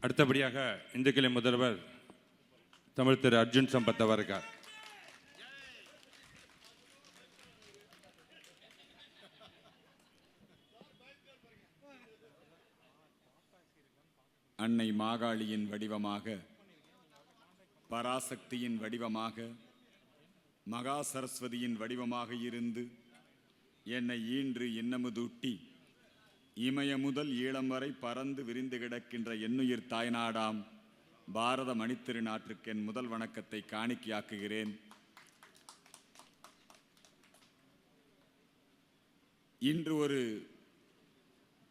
அடுத்தபடியாக இந்து முதல்வர் தமிழ் திரு அர்ஜுன் சம்பத் அவர்கள். அன்னை மாகாளியின் வடிவமாக பராசக்தியின் வடிவமாக மகா சரஸ்வதியின் வடிவமாக இருந்து என்னை ஈன்று இன்னமுதூட்டி இமய முதல் ஈழம் வரை பறந்து விரிந்து கிடக்கின்ற எண்ணுயிர் தாய்நாடாம் பாரத மணித்திருநாட்டிற்கு என் முதல் வணக்கத்தை காணிக்கையாக்குகிறேன். இன்று ஒரு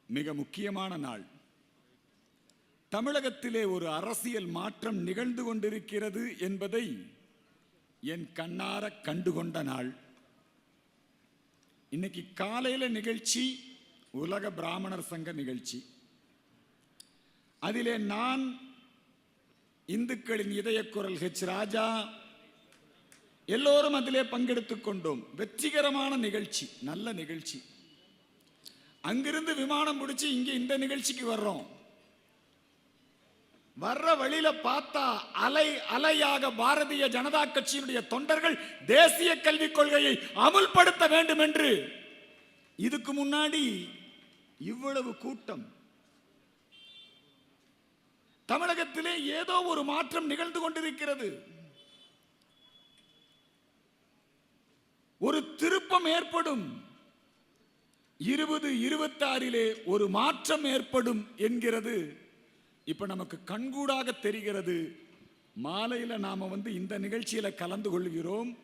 மிக முக்கியமான நாள். தமிழகத்திலே ஒரு அரசியல் மாற்றம் நிகழ்ந்து கொண்டிருக்கிறது என்பதை என் கண்ணார கண்டுகொண்ட நாள். இன்னைக்கு காலையில நிகழ்ச்சி உலக பிராமணர் சங்க நிகழ்ச்சி. அதிலே நான் இந்துக்களின் இதயக்குரல் ஹெச் ராஜா எல்லோரும் அதிலே பங்கெடுத்துக் கொண்டோம். வெற்றிகரமான நிகழ்ச்சி நல்ல நிகழ்ச்சி. அங்கிருந்து விமானம் பிடிச்சி இங்கே இந்த நிகழ்ச்சிக்கு வர்றோம். வர்ற வழியில பார்த்தா அலை அலையாக பாரதிய ஜனதா கட்சியினுடைய தொண்டர்கள் தேசிய கல்விக் கொள்கையை அமுல்படுத்த வேண்டும் என்று இதுக்கு முன்னாடி இவ்வளவு கூட்டம். தமிழகத்திலே ஏதோ ஒரு மாற்றம் நிகழ்ந்து கொண்டிருக்கிறது. ஒரு திருப்பம் ஏற்படும். இருபது இருபத்தாறிலே ஒரு மாற்றம் ஏற்படும் என்கிறது. இப்ப நமக்கு கண்கூடாக தெரிகிறது. மாலையில நாம வந்து இந்த நிகழ்ச்சியில கலந்து கொள்கிறோம்.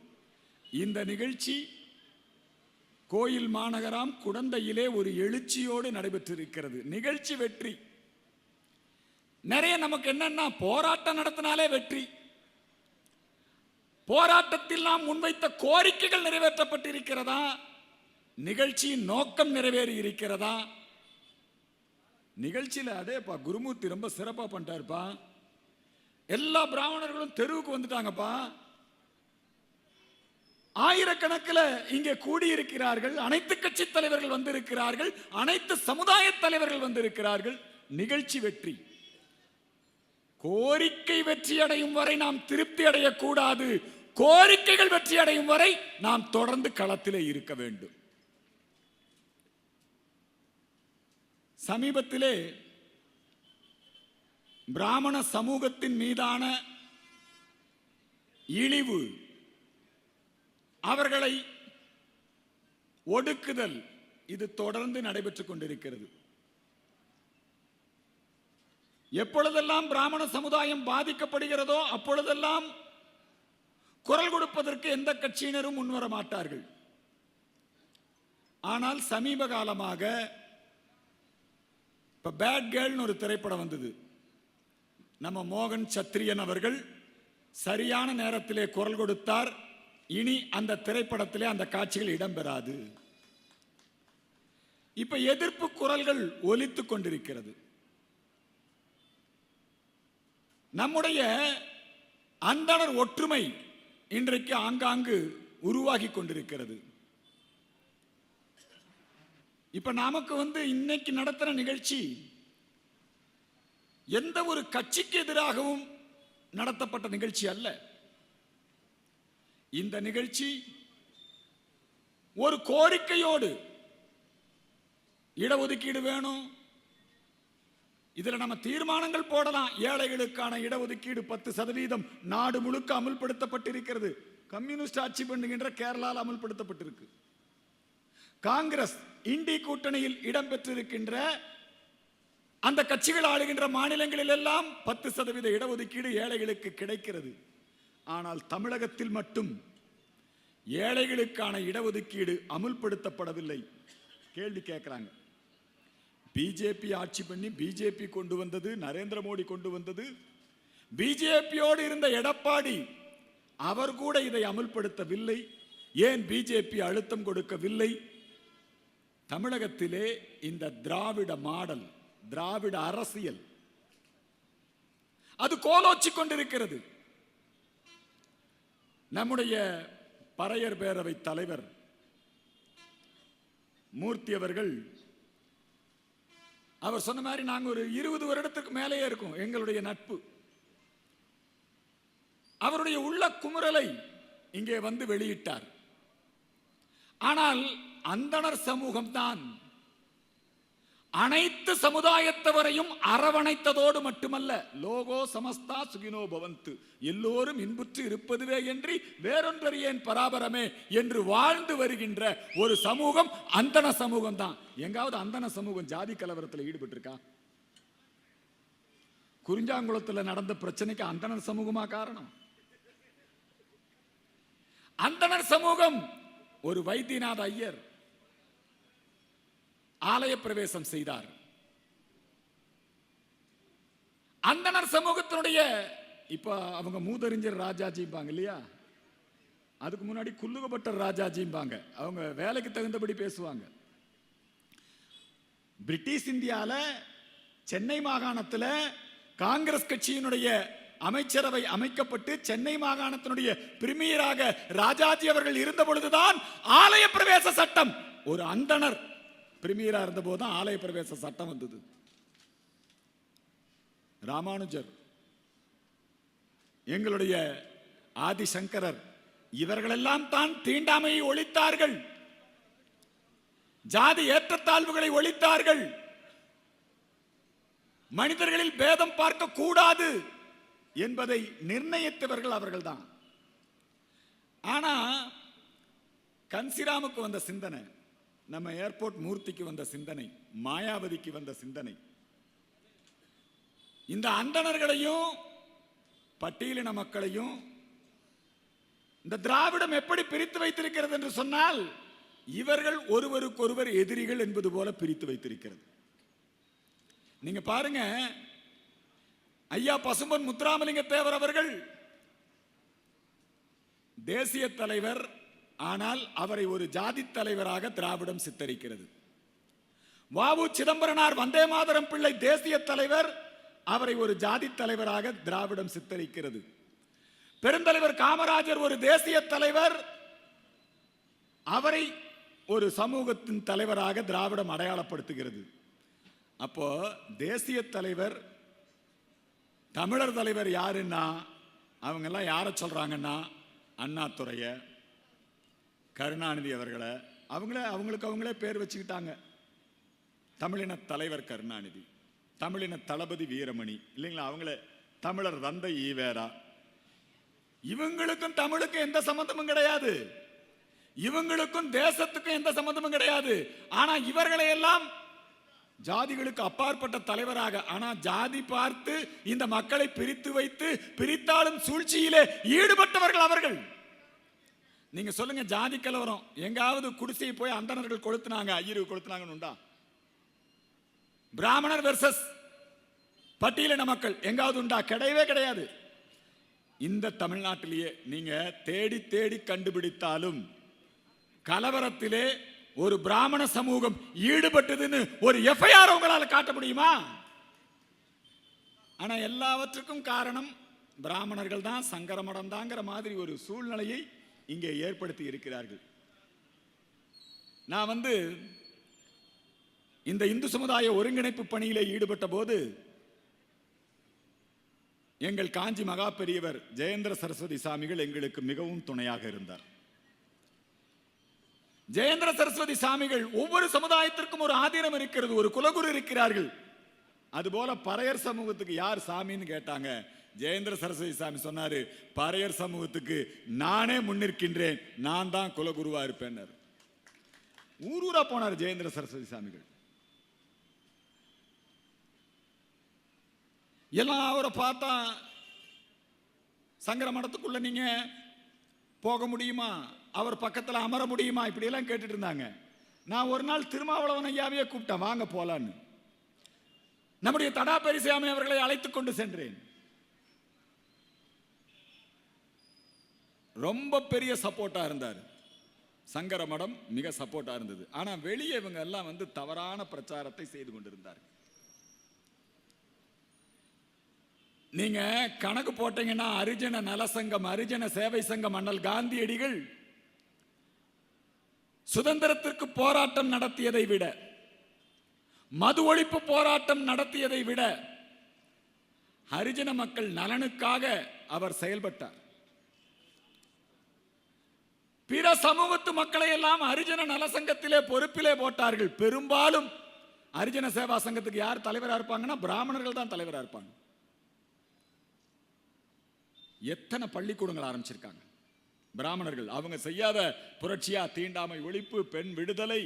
இந்த நிகழ்ச்சி கோயில் மாநகராம் குடந்தையிலே ஒரு எழுச்சியோடு நடைபெற்றிருக்கிறது. நிகழ்ச்சி வெற்றி. நிறைய நமக்கு என்னன்னா போராட்டம் நடத்தினாலே வெற்றி. போராட்டத்தில் நாம் முன்வைத்த கோரிக்கைகள் நிறைவேற்றப்பட்டிருக்கிறதா? நிகழ்ச்சியின் நோக்கம் நிறைவேறி இருக்கிறதா? நிகழ்ச்சியில் அதேப்பா குருமூர்த்தி ரொம்ப சிறப்பாக பண்ணிட்டாருப்பா. எல்லா பிராமணர்களும் தெருவுக்கு வந்துட்டாங்கப்பா. ஆயிரக்கணக்கில் இங்கே கூடியிருக்கிறார்கள். அனைத்து கட்சி தலைவர்கள் வந்திருக்கிறார்கள். அனைத்து சமுதாய தலைவர்கள் வந்திருக்கிறார்கள். நிகழ்ச்சி வெற்றி. கோரிக்கை வெற்றி அடையும் வரை நாம் திருப்தி அடையக்கூடாது. கோரிக்கைகள் வெற்றி அடையும் வரை நாம் தொடர்ந்து களத்திலே இருக்க வேண்டும். சமீபத்திலே பிராமண சமூகத்தின் மீதான இழிவு அவர்களை ஒடுக்குதல் இது தொடர்ந்து நடைபெற்றுக் கொண்டிருக்கிறது. எப்பொழுதெல்லாம் பிராமண சமுதாயம் பாதிக்கப்படுகிறதோ அப்பொழுதெல்லாம் குரல் கொடுப்பதற்கு எந்த கட்சியினரும் முன்வர மாட்டார்கள். ஆனால் சமீப காலமாக இப்போ பேட் கேர்ள்னு ஒரு திரைப்படம் வந்தது. நம்ம மோகன் சத்திரியன் அவர்கள் சரியான நேரத்திலே குரல் கொடுத்தார். இனி அந்த திரைப்படத்திலே அந்த காட்சிகள் இடம்பெறாது. இப்ப எதிர்ப்பு குரல்கள் ஒலித்துக் கொண்டிருக்கிறது. நம்முடைய அந்தணர் ஒற்றுமை இன்றைக்கு ஆங்காங்கு உருவாகி கொண்டிருக்கிறது. இப்ப நமக்கு வந்து இன்னைக்கு நடத்துற நிகழ்ச்சி எந்த ஒரு கட்சிக்கு எதிராகவும் நடத்தப்பட்ட நிகழ்ச்சி அல்ல. இந்த நிகழ்ச்சி ஒரு கோரிக்கையோடு இடஒதுக்கீடு வேணும். இதுல நம்ம தீர்மானங்கள் போடலாம். ஏழைகளுக்கான இடஒதுக்கீடு பத்து சதவீதம் நாடு முழுக்க அமுல்படுத்தப்பட்டிருக்கிறது. கம்யூனிஸ்ட் ஆட்சி பண்ணுகின்ற கேரளாவில் அமுல்படுத்தப்பட்டிருக்கு. காங்கிரஸ் இண்டி கூட்டணியில் இடம்பெற்றிருக்கின்ற அந்த கட்சிகள் ஆளுகின்ற மாநிலங்களில் எல்லாம் பத்து சதவீத இடஒதுக்கீடு ஏழைகளுக்கு கிடைக்கிறது. ஆனால் தமிழகத்தில் மட்டும் ஏழைகளுக்கான இடஒதுக்கீடு அமுல்படுத்தப்படவில்லை. கேள்வி கேட்குறாங்க. பிஜேபி ஆட்சி பண்ணி பிஜேபி கொண்டு வந்தது நரேந்திர மோடி கொண்டு வந்தது. பிஜேபியோடு இருந்த எடப்பாடி அவர் கூட இதை அமுல்படுத்தவில்லை. ஏன் பிஜேபி அழுத்தம் கொடுக்கவில்லை? தமிழகத்திலே இந்த திராவிட மாடல் திராவிட அரசியல் அது கோலோச்சி கொண்டிருக்கிறது. நம்முடைய பறையர் பேரவை தலைவர் மூர்த்தி அவர்கள் அவர் சொன்ன மாதிரி நாங்க ஒரு இருபது வருடத்துக்கு மேலேயே இருக்கோம் எங்களுடைய நட்பு. அவருடைய உள்ள குமுறலை இங்கே வந்து வெளியிட்டார். ஆனால் அந்தணர் சமூகம்தான் அனைத்து சமுதாயத்தவரையும் அரவணைத்ததோடு மட்டுமல்ல லோகோ சமஸ்தா சுகினோ பவந்து. எல்லோரும் இன்புற்று இருப்பதுவே என்று வேறொன்றறியேன் பராபரமே என்று வாழ்ந்து வருகின்ற ஒரு சமூகம் அந்தன சமூகம் தான் எங்காவது அந்தன சமூகம் ஜாதி கலவரத்தில் ஈடுபட்டிருக்கா? குறிஞ்சாங்குளத்தில் நடந்த பிரச்சனைக்கு அந்தணர் சமூகமா காரணம்? அந்தனர் சமூகம் ஒரு வைத்தியநாத ஐயர். ஆலய பிரவேசம் செய்தார். அந்தணர் சமூகத்தினுடைய இப்ப அவங்க மூதறிஞர் ராஜாஜிம்பாங்க இல்லையா? அதுக்கு முன்னாடி குல்லுகப்பட்டர் ராஜாஜிம்பாங்க. அவங்க வேலைக்கு தகுந்தபடி பேசுவாங்க. பிரிட்டிஷ் இந்தியால சென்னை மாகாணத்தில் காங்கிரஸ் கட்சியினுடைய அமைச்சரவை அமைக்கப்பட்டு சென்னை மாகாணத்தினுடைய பிரிமியராக ராஜாஜி அவர்கள் இருந்த பொழுதுதான் ஆலய பிரவேச சட்டம். ஒரு அந்தணர் பிரிமியரா இருந்த தான் ஆலய பிரவேச சட்டம் வந்தது. ராமானுஜர் எங்களுடைய ஆதிசங்கரர் இவர்களெல்லாம் தான் தீண்டாமையை ஒழித்தார்கள். ஜாதி ஏற்றத்தாழ்வுகளை ஒழித்தார்கள். மனிதர்களில் பேதம் பார்க்க கூடாது என்பதை நிர்ணயித்தவர்கள் அவர்கள் தான் ஆனா கன்சிராமுக்கு வந்த சிந்தனை நம்ம ஏர்போர்ட் மூர்த்திக்கு வந்த சிந்தனை மாயாவதிக்கு வந்த சிந்தனை. இந்த அந்தணர்களையும் பட்டியலின மக்களையும் இந்த திராவிடம் எப்படி பிரித்து வைத்திருக்கிறது என்று சொன்னால் இவர்கள் ஒருவருக்கொருவர் எதிரிகள் என்பது போல பிரித்து வைத்திருக்கிறது. நீங்க பாருங்க ஐயா பசும்பன் முத்துராமலிங்க தேவர் அவர்கள் தேசிய தலைவர் ஆனால் அவரை ஒரு ஜாதி தலைவராக திராவிடம் சித்தரிக்கிறது. வாவு சிதம்பரனார் வந்தே மாதரம் பிள்ளை தேசிய தலைவர் அவரை ஒரு ஜாதி தலைவராக திராவிடம் சித்தரிக்கிறது. பெருந்தலைவர் காமராஜர் ஒரு தேசிய தலைவர் அவரை ஒரு சமூகத்தின் தலைவராக திராவிடம் அடையாளப்படுத்துகிறது. அப்போ தேசிய தலைவர் தமிழர் தலைவர் யாருன்னா அவங்கெல்லாம் யாரை சொல்றாங்கன்னா அண்ணாத்துறையை கருணாநிதி அவர்களை அவங்கள அவங்களுக்கு அவங்களே பேர் வச்சுக்கிட்டாங்க. தமிழின தலைவர் கருணாநிதி தமிழின தளபதி வீரமணி இல்லைங்களா? அவங்களே தமிழர் தந்தை ஈவேரா இவங்களுக்கும் தமிழுக்கும் எந்த சம்பந்தமும் கிடையாது. இவங்களுக்கும் தேசத்துக்கும் எந்த சம்பந்தமும் கிடையாது. ஆனா இவர்களை எல்லாம் ஜாதிகளுக்கு அப்பாற்பட்ட தலைவராக ஆனா ஜாதி பார்த்து இந்த மக்களை பிரித்து வைத்து பிரித்தாலும் சூழ்ச்சியிலே ஈடுபட்டவர்கள் அவர்கள். நீங்க சொல்லுங்க ஜாதி கலவரம். எங்காவது குடிசையை போய் அந்தணர்கள் கொளுத்துனாங்க ஐயரு கொளுத்துனாங்கன்னு உண்டா? பிராமணர் வெர்சஸ் பட்டியலின மக்கள் எங்காவது உண்டா? கிடையவே கிடையாது. இந்த தமிழ்நாட்டிலேயே நீங்க தேடி தேடி கண்டுபிடித்தாலும் கலவரத்திலே ஒரு பிராமண சமூகம் ஈடுபட்டதுன்னு ஒரு எஃப்ஐஆர் உங்களால் காட்ட முடியுமா? ஆனா எல்லாவற்றுக்கும் காரணம் பிராமணர்கள் தான் சங்கரமடம் தாங்கிற மாதிரி ஒரு சூழ்நிலையை இங்கே ஏற்படுத்தி இருக்கிறார்கள். நான் வந்து இந்த இந்து சமுதாய ஒருங்கிணைப்பு பணியிலே ஈடுபட்ட போது எங்கள் காஞ்சி மகா பெரியவர் ஜெயேந்திர சரஸ்வதி சாமிகள் எங்களுக்கு மிகவும் துணையாக இருந்தார். ஜெயேந்திர சரஸ்வதி சாமிகள் ஒவ்வொரு சமுதாயத்திற்கும் ஒரு ஆதீனம் இருக்கிறது ஒரு குலகுரு இருக்கிறார்கள். அதுபோல பறையர் சமூகத்துக்கு யார் சாமின்னு கேட்டாங்க ஜெயேந்திர சரஸ்வதி சாமி சொன்னாரு பறையர் சமூகத்துக்கு நானே முன்னிற்கின்றேன் நான் தான் குலகுருவா இருப்பேன்னாரு. ஊர் ஊரா போனார் ஜெயேந்திர சரஸ்வதி சாமிகள். எல்லாம் அவரை பார்த்தா சங்கர மடத்துக்குள்ள நீங்க போக முடியுமா? அவர் பக்கத்தில் அமர முடியுமா? இப்படி எல்லாம் கேட்டுட்டு இருந்தாங்க. நான் ஒரு நாள் திருமாவளவன் ஐயாவையே கூப்பிட்டேன் வாங்க போலான்னு. நம்முடைய தடா பெரிசாமி அவர்களை அழைத்து கொண்டு சென்றேன். ரொம்ப பெரிய சப்போர்ட்டா இருந்தார். சங்கர மடம் மிக சப்போர்ட்டா இருந்தது. ஆனா வெளியே இவங்க எல்லாம் வந்து தவறான பிரச்சாரத்தை செய்து கொண்டிருந்தார் நீங்க கணக்கு போட்டீங்கன்னா அரிஜன நலசங்கம் அரிஜன சேவை சங்கம் அண்ணல் காந்தியடிகள் சுதந்திரத்திற்கு போராட்டம் நடத்தியதை விட மது ஒழிப்பு போராட்டம் நடத்தியதை விட ஹரிஜன மக்கள் நலனுக்காக அவர் செயல்பட்டார். பிற சமூகத்து மக்களை எல்லாம் ஹரிஜன நலசங்கத்திலே பொறுப்பிலே போட்டார்கள். பெரும்பாலும் ஹரிஜன சேவா சங்கத்துக்கு யார் தலைவராக இருப்பாங்கன்னா பிராமணர்கள் தான் தலைவராக இருப்பாங்க. எத்தனை பள்ளிக்கூடங்கள் ஆரம்பிச்சிருக்காங்க. பிராமணர்கள் அவங்க செய்யாத புரட்சியா தீண்டாமை ஒழிப்பு பெண் விடுதலை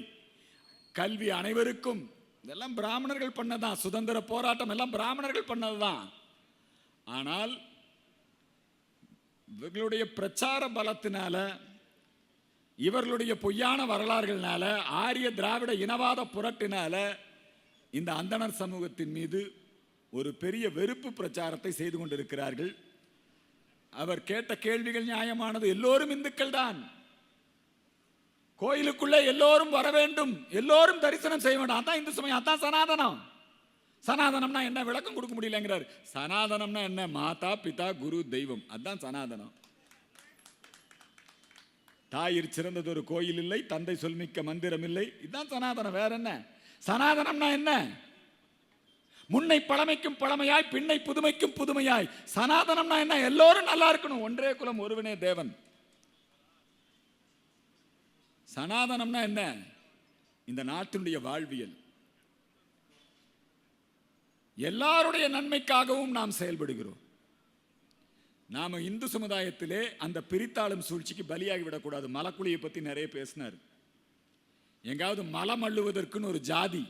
கல்வி அனைவருக்கும் இதெல்லாம் பிராமணர்கள் பண்ணதான். சுதந்திர போராட்டம் எல்லாம் பிராமணர்கள் பண்ணதுதான். ஆனால் இவர்களுடைய பிரச்சார பலத்தினால இவர்களுடைய பொய்யான வரலாறுகள்னால ஆரிய திராவிட இனவாத புரட்டினால இந்த அந்தணர் சமூகத்தின் மீது ஒரு பெரிய வெறுப்பு பிரச்சாரத்தை செய்து கொண்டிருக்கிறார்கள். அவர் கேட்ட கேள்விகள் நியாயமானது எல்லோரும் இந்துக்கள் தான். கோயிலுக்குள்ளே எல்லோரும் வர வேண்டும் எல்லோரும் தரிசனம் செய்ய வேண்டும். அதான் இந்து சமயம் அதான் சனாதனம். சனாதனம்னா என்ன? விளக்கம் கொடுக்க முடியலங்கிறார். சனாதனம்னா என்ன? மாதா பிதா குரு தெய்வம். அதான் சனாதனம். தாயிற் சிறந்ததொரு கோயில் இல்லை தந்தை சொல்மிக்க மந்திரம் இல்லை. இதுதான் சனாதனம். வேற என்ன? சனாதனம்னா என்ன? முன்னை பழமைக்கும் பழமையாய் பின்னை புதுமைக்கும் புதுமையாய். சனாதனம்னா என்ன? எல்லோரும் நல்லா இருக்கணும். ஒன்றே குலம் ஒருவனே தேவன். சனாதனம்னா என்ன? இந்த நாட்டினுடைய வாழ்வியல். எல்லாருடைய நன்மைக்காகவும் நாம் செயல்படுகிறோம். நாம் இந்து சமுதாயத்திலே அந்த பிரித்தாளும் சூழ்ச்சிக்கு பலியாகி விடக்கூடாது. மலக்குழியை பற்றி நிறைய பேசினார். எங்காவது மலம் அள்ளுவதற்குன்னு ஒரு ஜாதி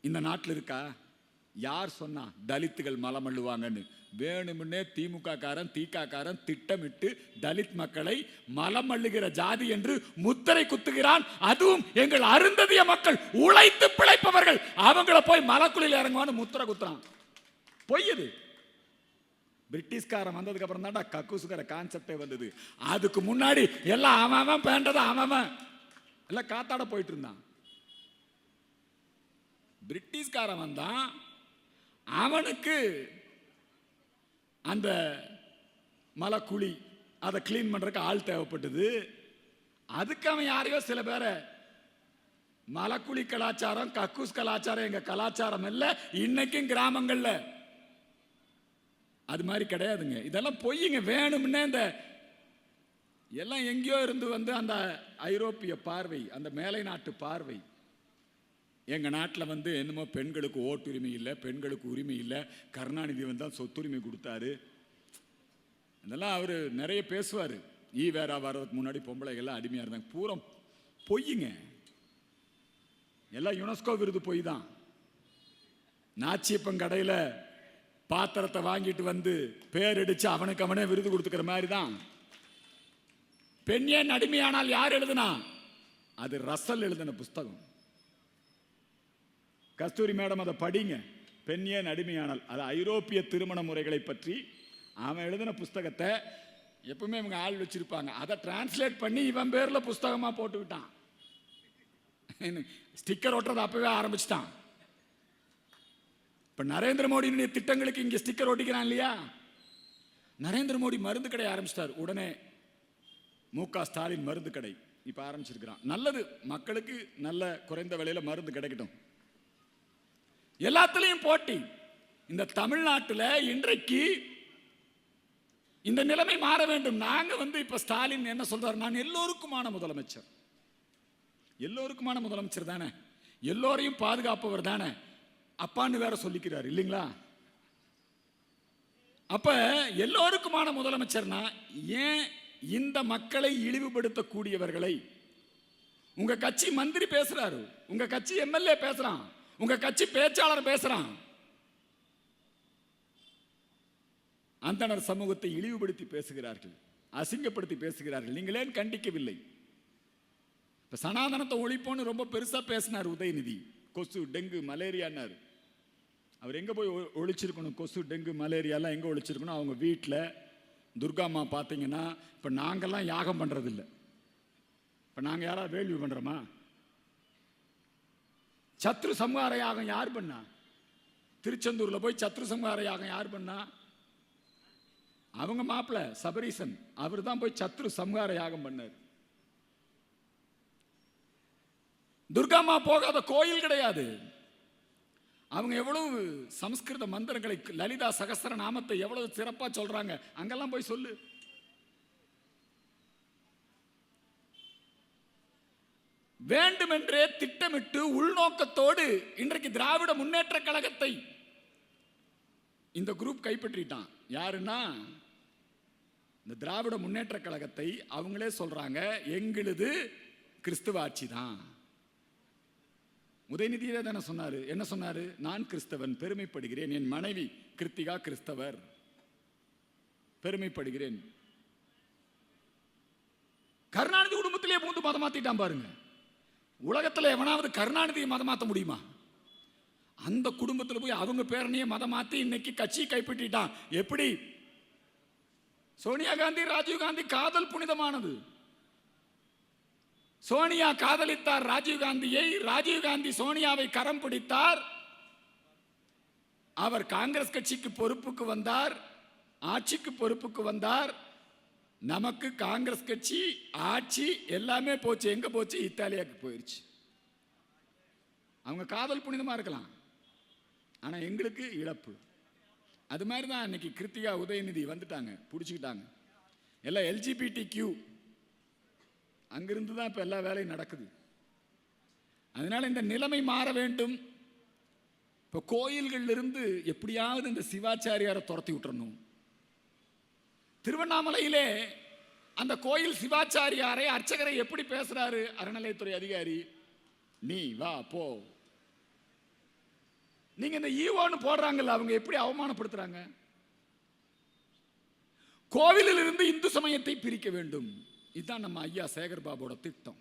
இந்த நாட்டில் இருக்கா? யார் சொன்னா தலித்துகள் மலம் அள்ளுவாங்கன்னு? வேணுமுன்னே திமுக காரன் தீகா காரன் திட்டமிட்டு தலித் மக்களை மலம் அள்ளுகிற ஜாதி என்று முத்திரை குத்துகிறான். அதுவும் எங்கள் அருந்ததிய மக்கள் உழைத்து பிழைப்பவர்கள். அவங்கள போய் மலக்குழியில் இறங்குவான்னு முத்திரை குத்துறான். பொய்யது பிரிட்டிஷ்காரன் வந்ததுக்கு அப்புறம் தான்டா கக்கூசுங்கிற கான்செப்டே வந்தது. அதுக்கு முன்னாடி எல்லாம் அவன் அவன் பேண்டதை அவன் அவன். எல்லாம் காத்தாட போயிட்டு இருந்தான். பிரிட்டிஷ்காரன் வந்தான். அவனுக்கு அந்த மலைக்குழி அதை க்ளீன் பண்றதுக்கு ஆள் தேவைப்பட்டது. அதுக்கு அவன் யாரையோ சில பேரை மலக்குழி கலாச்சாரம் கக்கூஸ் கலாச்சாரம் எங்க கலாச்சாரம் இல்லை இன்னைக்கும் கிராமங்கள்ல. அது மாதிரி கிடையாதுங்க. இதெல்லாம் பொய்யுங்க வேணும்னே இந்த எல்லாம் எங்கேயோ இருந்து வந்து அந்த ஐரோப்பிய பார்வை அந்த மேலை நாட்டு பார்வை. எங்கள் நாட்டில் வந்து என்னமோ பெண்களுக்கு ஓட்டுரிமை இல்லை பெண்களுக்கு உரிமை இல்லை. கருணாநிதி வந்தால் சொத்துரிமை கொடுத்தாரு. இதெல்லாம் அவர் நிறைய பேசுவார். ஈ வேறா வர்றதுக்கு முன்னாடி பொம்பளைகள்லாம் அடிமையாக இருந்தாங்க. பூரம் பொய்யுங்க எல்லாம் யுனெஸ்கோ விருது பொய் தான். நாச்சியப்பன் கடையில் பாத்திரத்தை வாங்கிட்டு வந்து பேர் அடிச்சு அவனுக்கு அவனே விருது கொடுத்துக்கிற மாதிரி தான் பெண் ஏன் அடிமையானால் யார் எழுதுனா? அது ரசல் எழுதின புஸ்தகம். கஸ்தூரி மேடம் அதை படிங்க. பெண் ஏன் அடிமையானால் அது ஐரோப்பிய திருமண முறைகளை பற்றி அவன் எழுதின புஸ்தகத்தை எப்பவுமே இவங்க ஆள் வச்சிருப்பாங்க. அதை டிரான்ஸ்லேட் பண்ணி இவன் பேரில் புஸ்தகமாக போட்டு விட்டான் ஸ்டிக்கர் ஒட்டுறதை அப்பவே ஆரம்பிச்சிட்டான். இப்ப நரேந்திர மோடியினுடைய திட்டங்களுக்கு இங்க ஸ்டிக்கர் ஒட்டிக்கிறான் இல்லையா? நரேந்திர மோடி மருந்து கடை ஆரம்பிச்சிட்டார். உடனே மு க ஸ்டாலின் மருந்து கடை இப்ப ஆரம்பிச்சிருக்கிறான். நல்லது மக்களுக்கு நல்ல குறைந்த விலையில மருந்து கிடைக்கட்டும். எல்லாத்துலயும் போட்டி. இந்த தமிழ்நாட்டில் இன்றைக்கு இந்த நிலைமை மாற வேண்டும். நாங்க வந்து இப்ப ஸ்டாலின் என்ன சொல்றாரு? நான் எல்லோருக்குமான முதலமைச்சர். எல்லோருக்குமான முதலமைச்சர் தானே. எல்லோரையும் பாதுகாப்பவர் தானே. அப்பான்னு வேற சொல்லிக்கிறார் இல்லைங்களா? அப்ப எல்லோருக்குமான முதலமைச்சர்னா ஏன் இந்த மக்களை இழிவுபடுத்தக்கூடியவர்களை? உங்க கட்சி மந்திரி பேசுறாரு உங்க கட்சி எம்எல்ஏ பேசுறான் உங்க கட்சி பேச்சாளர் பேசுறான். அந்தனர் சமூகத்தை இழிவுபடுத்தி பேசுகிறார்கள் அசிங்கப்படுத்தி பேசுகிறார்கள் நீங்களே கண்டிக்கவில்லை? இப்ப சனாதனத்தை ஒழிப்போன்னு ரொம்ப பெருசா பேசினார் உதயநிதி கொசு டெங்கு மலேரியான்னாரு. அவர் எங்கே போய் ஒழிச்சிருக்கணும்? கொசு டெங்கு மலேரியாலாம் எங்கே ஒழிச்சிருக்கணும்? அவங்க வீட்டில் துர்காம்மா பார்த்தீங்கன்னா இப்போ நாங்கள்லாம் யாகம் பண்ணுறதில்ல இப்போ நாங்கள் யாராவது வேள்வி பண்ணுறோமா சத்ரு சம்ஹார யாகம் யார் பண்ணா? திருச்செந்தூரில் போய் சத்ரு சம்ஹார யாகம் யார் பண்ணா? அவங்க மாப்பிள்ள சபரீசன் அவர் தான் போய் சத்ரு சம்ஹார யாகம் பண்ணார். துர்காமா போகாத கோயில் கிடையாது. அவங்க எவ்வளவு சமஸ்கிருத மந்திரங்களை லலிதா சகஸ்ர நாமத்தை எவ்வளவு சிறப்பாக சொல்றாங்க? அங்கெல்லாம் போய் சொல்லு. வேண்டுமென்றே திட்டமிட்டு உள்நோக்கத்தோடு இன்றைக்கு திராவிட முன்னேற்ற கழகத்தை இந்த குரூப் கைப்பற்றிட்டான். யாருன்னா? இந்த திராவிட முன்னேற்ற கழகத்தை அவங்களே சொல்றாங்க எங்களுது கிறிஸ்துவ ஆட்சி தான். உதயநிதியே தானே சொன்னார். என்ன சொன்னாரு? நான் கிறிஸ்தவன் பெருமைப்படுகிறேன். என் மனைவி கிருத்திகா கிறிஸ்தவர். பெருமைப்படுகிறேன். கருணாநிதி குடும்பத்திலே பூந்து மதம் மாத்திட்டான் பாருங்க. உலகத்துல எவனாவது கருணாநிதியை மதம் மாற்ற முடியுமா? அந்த குடும்பத்தில் போய் அவங்க பேரனையே மதம் மாற்றி இன்னைக்கு கட்சியை கைப்பற்றிட்டான். எப்படி? சோனியா காந்தி ராஜீவ் காந்தி காதல் புனிதமானது. சோனியா காதலித்தார் ராஜீவ் காந்தியை. ராஜீவ் காந்தி சோனியாவை கரம் பிடித்தார். அவர் காங்கிரஸ் கட்சிக்கு பொறுப்புக்கு வந்தார். ஆட்சிக்கு பொறுப்புக்கு வந்தார். நமக்கு காங்கிரஸ் கட்சி ஆட்சி எல்லாமே போச்சு. எங்க போச்சு? இத்தாலியாவுக்கு போயிருச்சு. அவங்க காதல் புனிதமா இருக்கலாம். ஆனா எங்களுக்கு இழப்பு. அது மாதிரி தான் இன்னைக்கு கிருத்திகா உதயநிதி வந்துட்டாங்க பிடிச்சிக்கிட்டாங்க. எல்லாம் எல்ஜிபிடி கியூ அங்கிருந்து தான் இப்போ எல்லா வேலையும் நடக்குது. அதனால இந்த நிலைமை மாற வேண்டும். இப்போ கோயில்களிலிருந்து எப்படியாவது இந்த சிவாச்சாரியாரை துரத்தி விட்டுறணும். திருவண்ணாமலையிலே அந்த கோயில் சிவாச்சாரியாரை அர்ச்சகரை எப்படி பேசுறாரு அறநிலையத்துறை அதிகாரி? நீ வா போ. நீங்க இந்த ஈவோன்னு போடுறாங்கல்ல அவங்க எப்படி அவமானப்படுத்துறாங்க? கோவிலில் இருந்து இந்து சமயத்தை பிரிக்க வேண்டும். இதுதான் நம்ம ஐயா சேகர் பாபோட திட்டம்.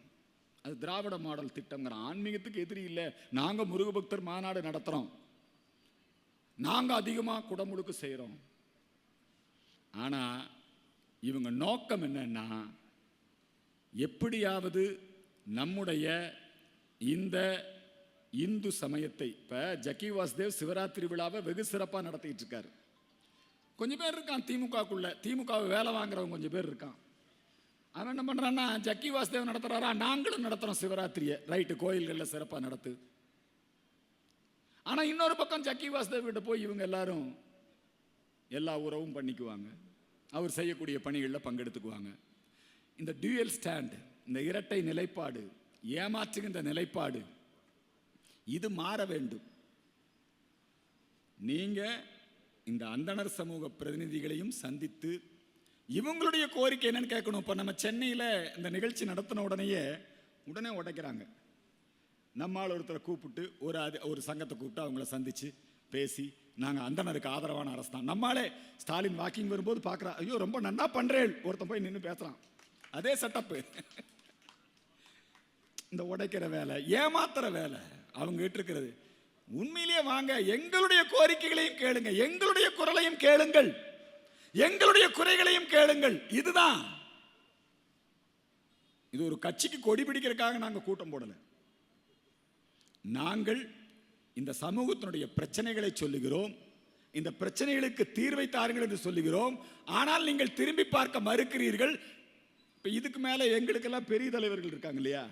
அது திராவிட மாடல் திட்டங்கிற ஆன்மீகத்துக்கு எதிரி இல்லை. நாங்கள் முருகபக்தர் மாநாடு நடத்துகிறோம் நாங்கள் அதிகமாக குடமுழுக்கு செய்கிறோம் ஆனால் இவங்க நோக்கம் என்னன்னா எப்படியாவது நம்முடைய இந்த இந்து சமயத்தை இப்போ ஜக்கி வாசுதேவ் சிவராத்திரி விழாவை வெகு சிறப்பாக நடத்திட்டு இருக்காரு. கொஞ்சம் பேர் இருக்கான் திமுகக்குள்ளே. திமுகவை வேலை வாங்குறவங்க கொஞ்சம் பேர் இருக்கான். அவன் என்ன பண்ணுறான்னா ஜக்கி வாசுதேவன் நடத்துறாரா? நாங்களும் நடத்துகிறோம் சிவராத்திரியை. ரைட்டு கோயில்களில் சிறப்பாக நடத்து. ஆனால் இன்னொரு பக்கம் ஜக்கி வாசுதேவ் கிட்ட போய் இவங்க எல்லாரும் எல்லா உறவும் பண்ணிக்குவாங்க. அவர் செய்யக்கூடிய பணிகளில் பங்கெடுத்துக்குவாங்க. இந்த டியூயல் ஸ்டாண்ட் இந்த இரட்டை நிலைப்பாடு ஏமாற்றுகின்ற நிலைப்பாடு இது மாற வேண்டும். நீங்கள் இந்த அந்தணர் சமூக பிரதிநிதிகளையும் சந்தித்து இவங்களுடைய கோரிக்கை என்னன்னு கேட்கணும். இப்போ நம்ம சென்னையில் இந்த நிகழ்ச்சி நடத்தின உடனேயே உடனே உடைக்கிறாங்க. நம்மால் ஒருத்தரை கூப்பிட்டு ஒரு அது ஒரு சங்கத்தை கூப்பிட்டு அவங்கள சந்தித்து பேசி நாங்கள் அந்தனருக்கு ஆதரவான அரசு தான். நம்மாலே ஸ்டாலின் வாக்கிங் வரும்போது பார்க்குறா ஐயோ ரொம்ப நன்னா பண்ணுறேன் ஒருத்தன் போய் நின்று பேசுகிறான் அதே செட்டப்பு இந்த உடைக்கிற வேலை ஏமாத்துற வேலை அவங்க இருக்கிறது. உண்மையிலேயே வாங்க எங்களுடைய கோரிக்கைகளையும் கேளுங்க எங்களுடைய குரலையும் கேளுங்கள். எங்களுடைய குறைகளையும் கேளுங்கள். இதுதான். இது ஒரு கட்சிக்கு கொடி பிடிக்கிறதுக்காக நாங்கள் கூட்டம் போடல. நாங்கள் இந்த சமூகத்தினுடைய பிரச்சனைகளை சொல்லுகிறோம். இந்த பிரச்சனைகளுக்கு தீர்வை தாருங்கள் என்று சொல்லுகிறோம். ஆனால் நீங்கள் திரும்பி பார்க்க மறுக்கிறீர்கள். இப்போ இதுக்கு மேலே எங்களுக்கெல்லாம் பெரிய தலைவர்கள் இருக்காங்க இல்லையா?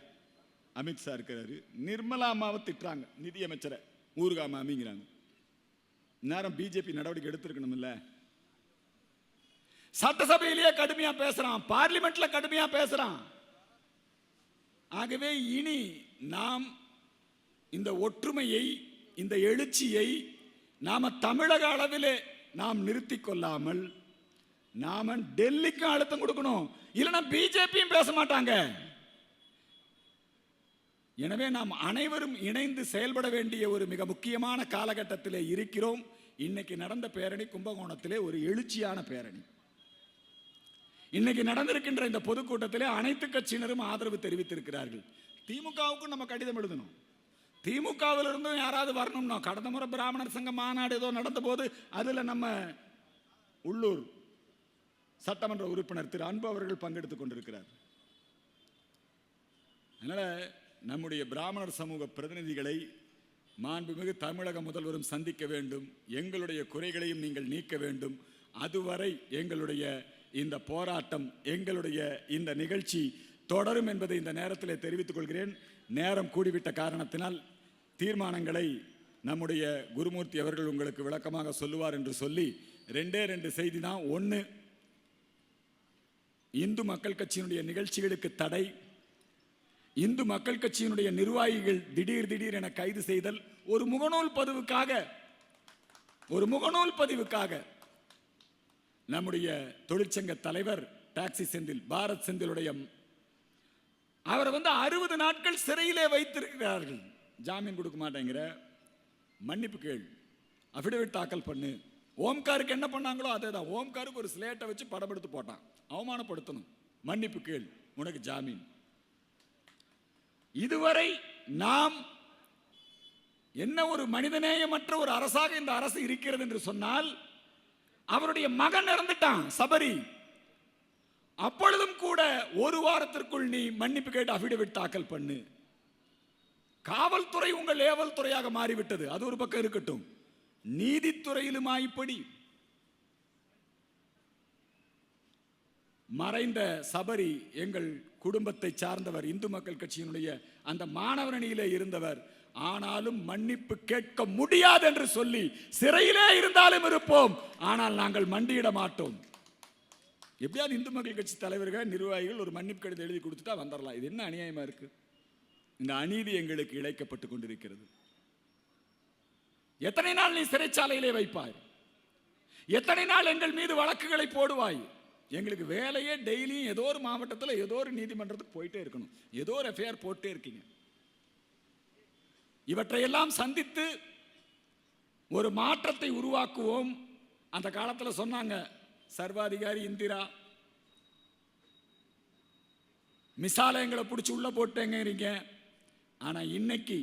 அமித்ஷா இருக்கிறாரு. நிர்மலா அம்மாவை திட்டுறாங்க நிதியமைச்சரை. ஊருகா மாமிங்கிறாங்க நேரம் பிஜேபி நடவடிக்கை எடுத்திருக்கணும்ல? சட்டசபையிலேயே கடுமையா பேசுறான். பார்லிமெண்ட்ல கடுமையா பேசுறான். ஆகவே இனி நாம் இந்த ஒற்றுமையை இந்த எழுச்சியை நாம தமிழக அளவிலே நாம் நிறுத்தி கொள்ளாமல் நாம டெல்லிக்கும் அழுத்தம் கொடுக்கணும். இல்லைன்னா பிஜேபியும் பேச மாட்டாங்க. எனவே நாம் அனைவரும் இணைந்து செயல்பட வேண்டிய ஒரு மிக முக்கியமான காலகட்டத்திலே இருக்கிறோம். இன்னைக்கு நடந்த பேரணி கும்பகோணத்திலே ஒரு எழுச்சியான பேரணி. இன்னைக்கு நடந்திருக்கின்ற இந்த பொதுக்கூட்டத்திலே அனைத்து கட்சியினரும் ஆதரவு தெரிவித்திருக்கிறார்கள். திமுகவுக்கும் நம்ம கடிதம் எழுதணும். திமுகவில் இருந்தும் யாராவது வரணும்னா கடந்த முறை பிராமணர் சங்க மாநாடு ஏதோ நடந்த போது அதுல நம்ம உள்ளூர் சட்டமன்ற உறுப்பினர் திரு அன்பு அவர்கள் பங்கெடுத்துக் கொண்டிருக்கிறார். அதனால நம்முடைய பிராமணர் சமூக பிரதிநிதிகளை மாண்புமிகு தமிழக முதல்வரும் சந்திக்க வேண்டும். எங்களுடைய குறைகளையும் நீங்கள் நீக்க வேண்டும். அதுவரை எங்களுடைய இந்த போராட்டம் எங்களுடைய இந்த நிகழ்ச்சி தொடரும் என்பதை இந்த நேரத்தில் தெரிவித்துக் கொள்கிறேன். நேரம் கூடிவிட்ட காரணத்தினால் தீர்மானங்களை நம்முடைய குருமூர்த்தி அவர்கள் உங்களுக்கு விளக்கமாக சொல்லுவார் என்று சொல்லி ரெண்டே ரெண்டு செய்தி தான். ஒன்று இந்து மக்கள் கட்சியினுடைய நிகழ்ச்சிகளுக்கு தடை. இந்து மக்கள் கட்சியினுடைய நிர்வாகிகள் திடீர் திடீர் என கைது செய்தல் ஒரு முகநூல் பதிவுக்காக ஒரு முகநூல் பதிவுக்காக நம்முடைய தொழிற்சங்க தலைவர் டாக்ஸி செந்தில் பாரத் செந்திலுடைய அவரை வந்து அறுபது நாட்கள் சிறையிலே வைத்திருக்கிறார்கள். ஜாமீன் கொடுக்க மாட்டேங்கிற. மன்னிப்பு கேள். அஃபிடவிட் தாக்கல் பண்ணு. ஓம்காருக்கு என்ன பண்ணாங்களோ அதே தான் ஓம்காருக்கு ஒரு ஸ்லேட்டை வச்சு படம் எடுத்து போட்டான். அவமானப்படுத்தணும். மன்னிப்பு கேள். உனக்கு ஜாமீன். இதுவரை நாம் என்ன ஒரு மனிதநேயமற்ற ஒரு அரசாக இந்த அரசு இருக்கிறது என்று சொன்னால் அவருடைய மகன் இறந்துட்டான் சபரி. அப்பொழுதும் கூட ஒரு வாரத்திற்குள் நீ மன்னிப்பு கேட்டு அபிடவிட் தாக்கல் பண்ணு. காவல்துறை உங்கள் ஏவல் துறையாக மாறிவிட்டது. அது ஒரு பக்கம் இருக்கட்டும். நீதித்துறையிலுமா இப்படி மறைந்த சபரி எங்கள் குடும்பத்தை சார்ந்தவர் இந்து மக்கள் கட்சியினுடைய அந்த மாணவரணியிலே இருந்தவர் ஆனாலும் மன்னிப்பு கேட்க முடியாது என்று சொல்லி சிறையிலே இருந்தாலும் இருப்போம். ஆனால் நாங்கள் மண்டியிட மாட்டோம். எப்படியாவது இந்து மக்கள் கட்சி தலைவர்கள் நிர்வாகிகள் ஒரு மன்னிப்பு கடிதம் எழுதி கொடுத்துட்டா வந்துடலாம் இது என்ன அநியாயமா இருக்கு? இந்த அநீதி எங்களுக்கு இழைக்கப்பட்டு கொண்டிருக்கிறது. எத்தனை நாள் நீ சிறைச்சாலையிலே வைப்பாய்? எத்தனை நாள் எங்கள் மீது வழக்குகளை போடுவாய்? எங்களுக்கு வேலையே டெய்லியும் ஏதோ ஒரு மாவட்டத்தில் ஏதோ ஒரு நீதிமன்றத்துக்கு போயிட்டே இருக்கணும். ஏதோ ஒரு எஃப்ஐஆர் போட்டே இருக்கீங்க. இவற்றையெல்லாம் சந்தித்து ஒரு மாற்றத்தை உருவாக்குவோம். அந்த காலத்தில் சொன்னாங்க சர்வாதிகாரி இந்திரா மிசாலயங்களை பிடிச்சி உள்ளே போட்டேங்கிறீங்க. ஆனால் இன்னைக்கு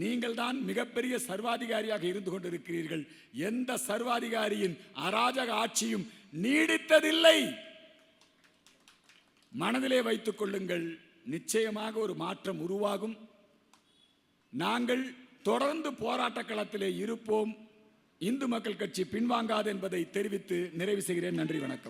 நீங்கள் தான் மிகப்பெரிய சர்வாதிகாரியாக இருந்து கொண்டிருக்கிறீர்கள். எந்த சர்வாதிகாரியின் அராஜக ஆட்சியும் நீடித்ததில்லை. மனதிலே வைத்துக் கொள்ளுங்கள் நிச்சயமாக ஒரு மாற்றம் உருவாகும். நாங்கள் தொடர்ந்து போராட்ட களத்திலே இருப்போம். இந்து மக்கள் கட்சி பின்வாங்காது என்பதை தெரிவித்து நிறைவு செய்கிறேன். நன்றி வணக்கம்.